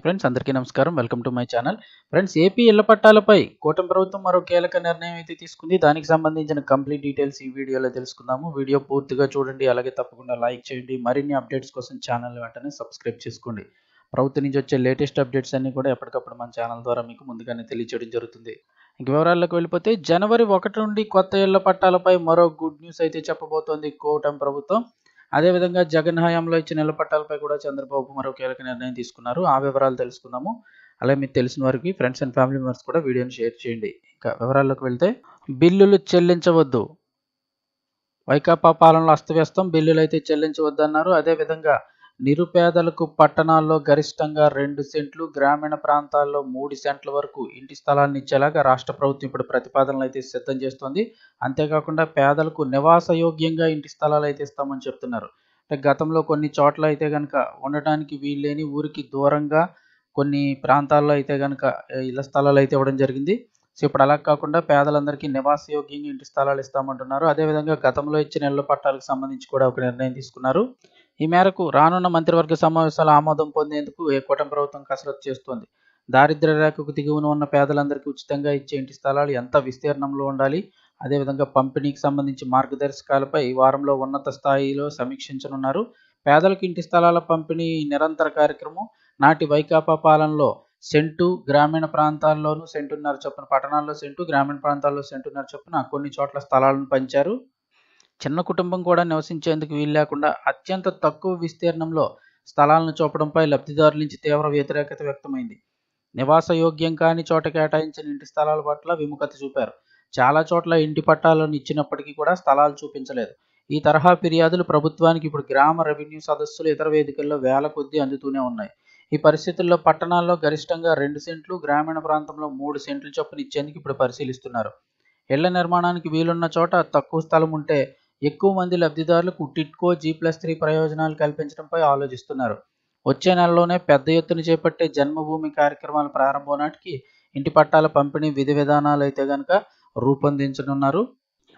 Hi friends అందరికీ నమస్కారం. Welcome to my channel friends AP ఇళ్ళ పట్టాలపై కూటమి ప్రభుత్వం మరో కీలక నిర్ణయం అయితే తీసుకుంది. దానికి సంబంధించిన కంప్లీట్ డీటెయిల్స్ ఈ వీడియోలో తెలుసుకుందాము. వీడియో పూర్తిగా చూడండి అలాగే తప్పకుండా లైక్ చేయండి. మరిన్ని అప్డేట్స్ కోసం ఛానల్ వెంటనే సబ్స్క్రైబ్ చేసుకోండి. ప్రభుత్వం నుంచి వచ్చే లేటెస్ట్ అప్డేట్స్ అన్ని కూడా ఎప్పటికప్పుడు మన ఛానల్ ద్వారా మీకు ముందుగానే తెలియజేయడం జరుగుతుంది. ఇంక వివరాల్లోకి వెళ్ళిపోతే జనవరి ఒకటి నుండి కొత్త ఇళ్ళ పట్టాలపై మరో గుడ్ న్యూస్ అయితే చెప్పబోతోంది కూటమి ప్రభుత్వం. అదేవిధంగా జగన్ హయాంలో ఇచ్చిన ఇళ్ళ పట్టాలపై కూడా చంద్రబాబు మరో కీలక నిర్ణయం తీసుకున్నారు. ఆ వివరాలు తెలుసుకుందాము. అలాగే మీకు తెలిసిన వారికి ఫ్రెండ్స్ అండ్ ఫ్యామిలీ మెంబర్స్ కూడా వీడియోని షేర్ చేయండి. ఇంకా వివరాల్లోకి వెళ్తే బిల్లులు చెల్లించవద్దు. వైకాపా పాలనలో అస్తవ్యస్తం. బిల్లులు అయితే చెల్లించవద్దన్నారు. అదేవిధంగా నిరుపేదలకు పట్టణాల్లో గరిష్టంగా రెండు సెంట్లు గ్రామీణ ప్రాంతాల్లో మూడు సెంట్ల వరకు ఇంటి స్థలాన్ని ఇచ్చేలాగా రాష్ట్ర ప్రభుత్వం ఇప్పుడు ప్రతిపాదనలు అయితే సిద్ధం చేస్తోంది. అంతేకాకుండా పేదలకు నివాసయోగ్యంగా ఇంటి స్థలాలు అయితే ఇస్తామని చెప్తున్నారు. అంటే గతంలో కొన్ని చోట్ల అయితే కనుక ఉండటానికి వీల్లేని ఊరికి దూరంగా కొన్ని ప్రాంతాల్లో అయితే కనుక ఇళ్ళ స్థలాలు అయితే ఇవ్వడం జరిగింది. సో ఇప్పుడు అలా కాకుండా పేదలందరికీ నివాసయోగ్యంగా ఇంటి స్థలాలు ఇస్తామంటున్నారు. అదేవిధంగా గతంలో ఇచ్చిన ఇళ్ళ పట్టాలకు సంబంధించి కూడా ఒక నిర్ణయం తీసుకున్నారు. ఈ మేరకు రానున్న మంత్రివర్గ సమావేశాలు ఆమోదం పొందేందుకు ఏ కూటమి ప్రభుత్వం కసరత్తు చేస్తోంది? దారిద్ర్య రేఖకు దిగువన ఉన్న పేదలందరికీ ఉచితంగా ఇచ్చే ఇంటి స్థలాలు ఎంత విస్తీర్ణంలో ఉండాలి? అదేవిధంగా పంపిణీకి సంబంధించి మార్గదర్శకాలపై ఈ వారంలో ఉన్నత స్థాయిలో సమీక్షించనున్నారు. పేదలకు ఇంటి స్థలాల పంపిణీ నిరంతర కార్యక్రమం. నాటి వైకాపా పాలనలో సెంటు గ్రామీణ ప్రాంతాల్లోనూ సెంటున్నర చొప్పున పట్టణాల్లో సెంటు గ్రామీణ ప్రాంతాల్లో సెంటున్నర చొప్పున కొన్ని చోట్ల స్థలాలను పంచారు. చిన్న కుటుంబం కూడా నివసించేందుకు వీలు లేకుండా అత్యంత తక్కువ విస్తీర్ణంలో స్థలాలను చూపడంపై లబ్ధిదారుల నుంచి తీవ్ర వ్యతిరేకత వ్యక్తమైంది. నివాసయోగ్యం కాని చోట కేటాయించిన ఇంటి స్థలాల పట్ల విముఖత చూపారు. చాలా చోట్ల ఇంటి పట్టాలను ఇచ్చినప్పటికీ కూడా స్థలాలు చూపించలేదు. ఈ తరహా ఫిర్యాదులు ప్రభుత్వానికి ఇప్పుడు గ్రామ రెవెన్యూ సదస్సులు ఇతర వేదికల్లో వేల కొద్దీ అందుతూనే ఉన్నాయి. ఈ పరిస్థితుల్లో పట్టణాల్లో గరిష్టంగా రెండు సెంట్లు గ్రామీణ ప్రాంతంలో మూడు సెంట్లు చొప్పున ఇచ్చేందుకు ఇప్పుడు పరిశీలిస్తున్నారు. ఇళ్ళ నిర్మాణానికి వీలున్న చోట తక్కువ స్థలం ఉంటే ఎక్కువ మంది లబ్ధిదారులకు టిట్కో జీ ప్లస్ త్రీ ప్రయోజనాలు కల్పించడంపై ఆలోచిస్తున్నారు. వచ్చే నెలలోనే పెద్ద ఎత్తున చేపట్టే జన్మభూమి కార్యక్రమాల ప్రారంభం నాటికి ఇంటి పట్టాల పంపిణీ విధి విధానాలు అయితే కనుక రూపొందించనున్నారు.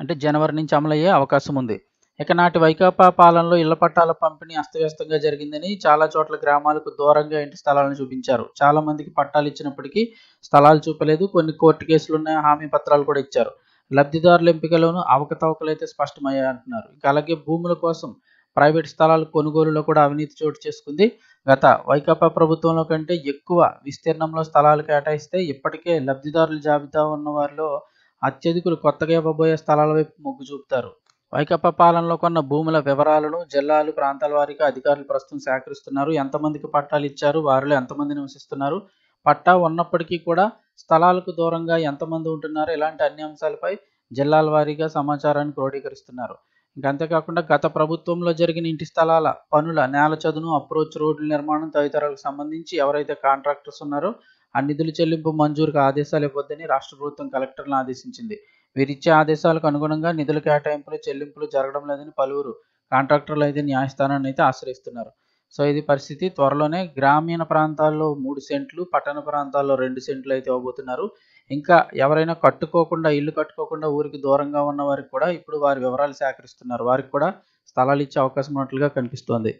అంటే జనవరి నుంచి అమలయ్యే అవకాశం ఉంది. ఇక నాటి వైకాపా పాలనలో ఇళ్ళ పట్టాల పంపిణీ అస్తవ్యస్తంగా జరిగిందని చాలా చోట్ల గ్రామాలకు దూరంగా ఇంటి స్థలాలను చూపించారు. చాలా మందికి పట్టాలు ఇచ్చినప్పటికీ స్థలాలు చూపలేదు. కొన్ని కోర్టు కేసులు ఉన్న హామీ పత్రాలు కూడా ఇచ్చారు. లబ్ధిదారుల ఎంపికలోనూ అవకతవకలు అయితే స్పష్టమయ్యాయి అంటున్నారు. ఇక అలాగే భూముల కోసం ప్రైవేట్ స్థలాల కొనుగోలులో కూడా అవినీతి చోటు చేసుకుంది. గత వైకాపా ప్రభుత్వంలో కంటే ఎక్కువ విస్తీర్ణంలో స్థలాలు కేటాయిస్తే ఇప్పటికే లబ్ధిదారుల జాబితా ఉన్న వారిలో అత్యధికులు కొత్తగా ఇవ్వబోయే స్థలాల వైపు మొగ్గు చూపుతారు. వైకాపా పాలనలో కొన్న భూముల వివరాలను జిల్లాలు ప్రాంతాల వారిగా అధికారులు ప్రస్తుతం సేకరిస్తున్నారు. ఎంతమందికి పట్టాలు ఇచ్చారు? వారిలో ఎంతమంది నివసిస్తున్నారు? పట్టా ఉన్నప్పటికీ కూడా స్థలాలకు దూరంగా ఎంతమంది ఉంటున్నారు? ఇలాంటి అన్ని అంశాలపై జిల్లాల వారీగా సమాచారాన్ని క్రోడీకరిస్తున్నారు? ఇంకంతేకాకుండా గత ప్రభుత్వంలో జరిగిన ఇంటి స్థలాల పనుల నేల చదును అప్రోచ్ రోడ్ల నిర్మాణం తదితరాలకు సంబంధించి ఎవరైతే కాంట్రాక్టర్స్ ఉన్నారో ఆ నిధుల చెల్లింపు మంజూరుకు ఆదేశాలు ఇవ్వద్దని రాష్ట్ర ప్రభుత్వం కలెక్టర్లను ఆదేశించింది. వీరిచ్చే ఆదేశాలకు అనుగుణంగా నిధుల కేటాయింపులు చెల్లింపులు జరగడం లేదని పలువురు కాంట్రాక్టర్లు అయితే న్యాయస్థానాన్ని అయితే ఆశ్రయిస్తున్నారు. సో ఇది పరిస్థితి. త్వరలోనే గ్రామీణ ప్రాంతాల్లో మూడు సెంట్లు పట్టణ ప్రాంతాల్లో రెండు సెంట్లు అయితే ఇవ్వబోతున్నారు ఇంకా ఎవరైనా కట్టుకోకుండా ఇల్లు కట్టుకోకుండా ఊరికి దూరంగా ఉన్న వారికి కూడా ఇప్పుడు వారి వివరాలు సేకరిస్తున్నారు. వారికి కూడా స్థలాలు ఇచ్చే అవకాశం ఉన్నట్లుగా కనిపిస్తోంది.